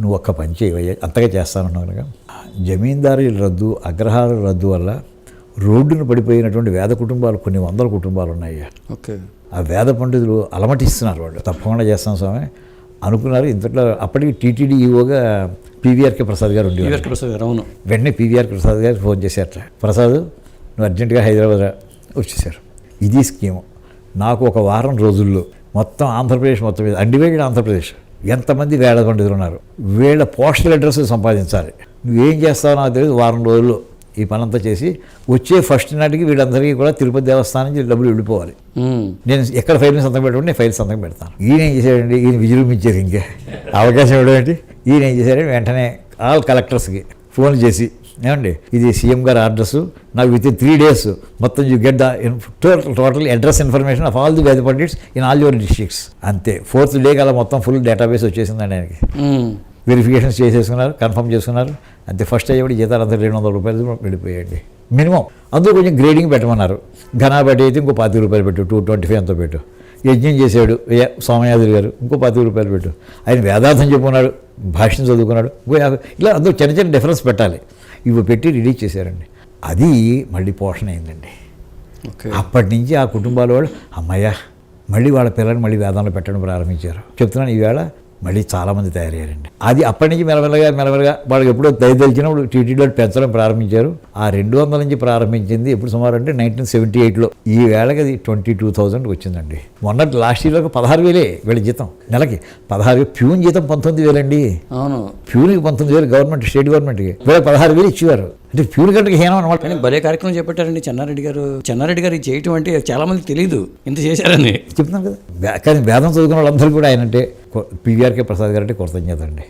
నువ్వు ఒక్క పని చేయవయ్యా అంతగా చేస్తానన్నావు కనుక. జమీందారీ రద్దు అగ్రహార రద్దు వల్ల రోడ్డును పడిపోయినటువంటి వేద కుటుంబాలు కొన్ని వందల కుటుంబాలు ఉన్నాయి ఓకే. ఆ వేద పండితులు అలమటిస్తున్నారు వాళ్ళు. తప్పకుండా చేస్తాం స్వామి. అనుకున్నారు. ఇంతట్లో అప్పటికి టీటీడీ ఈఓగా పీవీఆర్కే ప్రసాద్ గారు ఉండేవారు. వివేక్ ప్రసాద్ గారు అవును. వెంటనే పీవీఆర్ ప్రసాద్ గారు ఫోన్ చేశారట. ప్రసాద్ నువ్వు అర్జెంటుగా హైదరాబాద్ రా." వచ్చేసారు ఇది స్కీము. నాకు ఒక వారం రోజుల్లో మొత్తం ఆంధ్రప్రదేశ్ మొత్తం మీద అన్డివైడెడ్ ఆంధ్రప్రదేశ్. ఎంతమంది వేద పండితులు ఉన్నారు? వీళ్ళ పోస్టల్ అడ్రస్ సంపాదించాలి. నువ్వేం చేస్తావో నాకు తెలియదు వారం రోజుల్లో ఈ పనంతా చేసి వచ్చే ఫస్ట్ నాటికి వీళ్ళందరికీ కూడా తిరుపతి దేవస్థానం నుంచి డబ్బులు వెళ్ళిపోవాలి. నేను ఎక్కడ ఫైల్ సంతకం పెట్టండి నేను ఫైల్ సంతకం పెడతాను. ఈయన ఏం చేశాడండి? ఈయన విజృంభించారు ఇంకా. అవకాశం ఇవ్వడం ఏంటి? ఈయన ఏం చేశాడంటే వెంటనే ఆల్ కలెక్టర్స్కి ఫోన్ చేసి ఏమండి? ఇది సీఎం గారి అడ్రస్. నాకు విత్ ఇన్ త్రీ డేస్ మొత్తం you get the total total address information of all the Veda pandits in all your districts. అంతే. ఫోర్త్ డే కల్లా మొత్తం ఫుల్ డేటాబేస్ వచ్చేసిందండి ఆయనకి. మ్మ్. వెరిఫికేషన్స్ చేసేసుకున్నారు కన్ఫర్మ్ చేసుకున్నారు. అంతే ఫస్ట్ అయ్యేప్పుడు జీతాలు అంతా రెండు వందల రూపాయలు వెళ్ళిపోయాయండి. మినిమం అందులో కొంచెం గ్రేడింగ్ పెట్టమన్నారు. ఘనాబట్టి అయితే ఇంకో పాతి రూపాయలు పెట్టు టూ ట్వంటీ ఫైవ్ ఎంతో పెట్టు. యజ్ఞం చేశాడు ఏ సోమయాదులు గారు ఇంకో పాతి రూపాయలు పెట్టు. ఆయన వేదార్థం చెప్పుకున్నాడు భాష్యం చదువుకున్నాడు. ఇలా అందులో చిన్న చిన్న డిఫరెన్స్ పెట్టాలి. ఇవి పెట్టి రిలీజ్ చేశారండి. అది మళ్ళీ పోషణ అయిందండి. అప్పటి నుంచి ఆ కుటుంబాల వాళ్ళు అమ్మయ్య మళ్ళీ వాళ్ళ పిల్లల్ని మళ్ళీ వేదంలో పెట్టడం ప్రారంభించారు. చెప్తున్నాను ఈవేళ మళ్ళీ చాలామంది తయారయ్యారండి. అది అప్పటి నుంచి మెల్లమెల్లగా మెల్లమెల్లగా వాళ్ళకి ఎప్పుడో దయదలిచినప్పుడు టీటీడీలో పెంచడం ప్రారంభించారు. ఆ రెండు వందల నుంచి ప్రారంభించింది ఎప్పుడు సుమారు అంటే నైన్టీన్ సెవెంటీ ఎయిట్లో. ఈ వేళకి అది ట్వంటీ టూ థౌజండ్కి వచ్చిందండి. మొన్న లాస్ట్ ఇయర్లో పదహారు వేలే వీళ్ళ జీతం. నెలకి పదహారు వేలు. ప్యూన్ జీతం పంతొమ్మిది వేలండి. అవును. ప్యూన్కి పంతొమ్మిది వేలు గవర్నమెంట్ స్టేట్ గవర్నమెంట్కి. వీళ్ళకి పదహారు వేలు ఇచ్చేవారు. అంటే ప్యూన్ కంటే హీనం అనమాట కానీ భలే కార్యక్రమం చేపట్టారండి చెన్నారెడ్డి గారు. చెన్నారెడ్డి గారు చేయటం అంటే చాలా మందికి తెలియదు ఇంత చేశారని. చెప్తున్నాను కదా. కానీ వేదం చదువుకున్న వాళ్ళందరూ కూడా ఆయన అంటే పీవీఆర్కే ప్రసాద్ గారు అంటే కృతజ్ఞత అండి